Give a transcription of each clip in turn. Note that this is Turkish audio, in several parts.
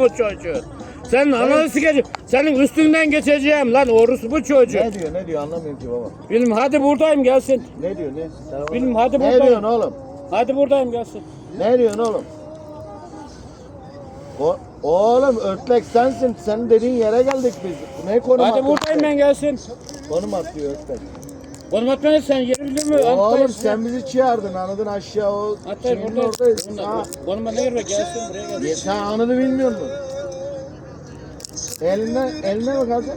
bu çocuğu. Senin ananı sikeceğim. Senin üstünden geçeceğim lan orası bu çocuğu. Ne diyor ne diyor anlamıyorum ki baba. Bilmem hadi buradayım gelsin. Ne diyor ne? Sen bana- Bilmem, hadi Ne buradayım. diyorsun oğlum? Hadi buradayım gelsin. Ne diyorsun oğlum? O, oğlum örtlek sensin. Senin dediğin yere geldik biz. Ne konum Hadi buradayım ben gelsin. Konum atıyor örtlek. Konum atmanı sen yeri bildin mi? Oğlum sen bizi çağırdın anladın aşağı o şeyin burada oradayız. Ha. konuma ne göre gelsin buraya gelsin. Ya Sen anını bilmiyor musun? Eline, eline mi kalacak?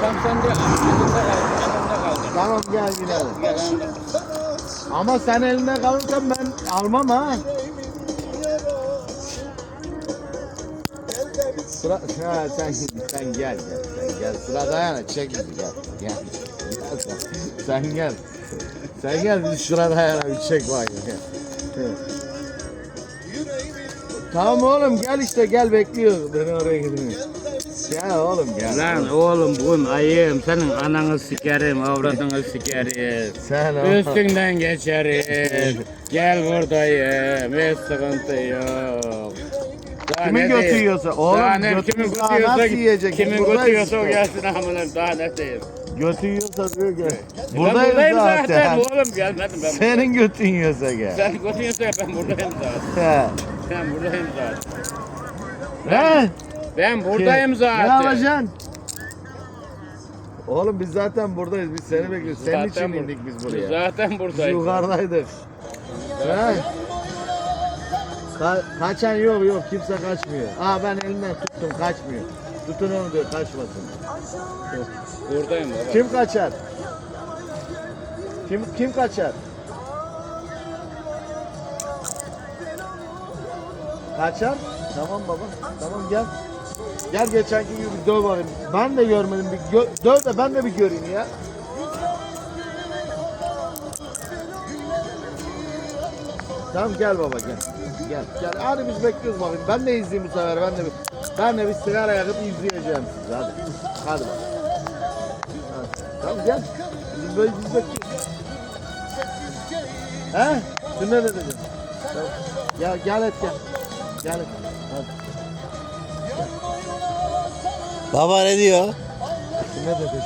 Tam sen de elinde kal. Elinde kal. Tamam gel gidelim. Gel. Ama sen elinde kalırsan ben almam ha. Sıra, ha, sen, sen gel gel sen gel sıra dayana çek bizi gel gel. Gel sen, sen gel. Sen gel bizi şurada dayana bir çek bak. Tamam oğlum gel işte gel bekliyoruz. Beni oraya gidiyor. Gel oğlum gel. Lan oğlum bugün ayım senin ananı sikerim, avradını sikerim. Sen. Üstünden geçerim. Gel buradayım. Hiç sıkıntı yok. Daha Kimin ne götü diyeyim? yiyorsa, oğlum Daha ne, götümüz kimin götü nasıl yiyorsa, yiyecek? kimin götü yiyorsa o gelsin amına daha ne diyeyim. Götü yiyorsa diyor gel. Ben Buradayız buradayım zaten. oğlum gelmedim ben. Senin götün yiyorsa gel. Sen götü yiyorsa ben buradayım zaten. He. Ben buradayım zaten. He? Ben buradayım Ne zaten. alacaksın? Oğlum biz zaten buradayız. Biz seni bekliyoruz. Senin Zaten için bur- indik biz buraya. Zaten Biz buradayım. yukarıdaydık. He? Ka- kaçan yok yok kimse kaçmıyor. Aa ben elinden tuttum kaçmıyor. Tutun onu diyor kaçmasın. Buradayım baba. Kim kaçar? Kim kim kaçar? Kaçar? Tamam baba. Tamam gel. Gel geçenki gibi döv bakayım. Ben de görmedim. Bir gö- döv de ben de bir göreyim ya. Tamam gel baba gel. Gel. Gel. Hadi biz bekliyoruz bakayım. Ben de izleyeyim bu sefer. Ben de bir, ben de bir sigara yakıp izleyeceğim sizi. Hadi. Hadi bak. Tamam gel. Biz böyle biz bekliyoruz. He? Dün ne dedin? Tamam. Ya gel et gel. Gel et. Hadi. Baba ne diyor? Dün ne dedin?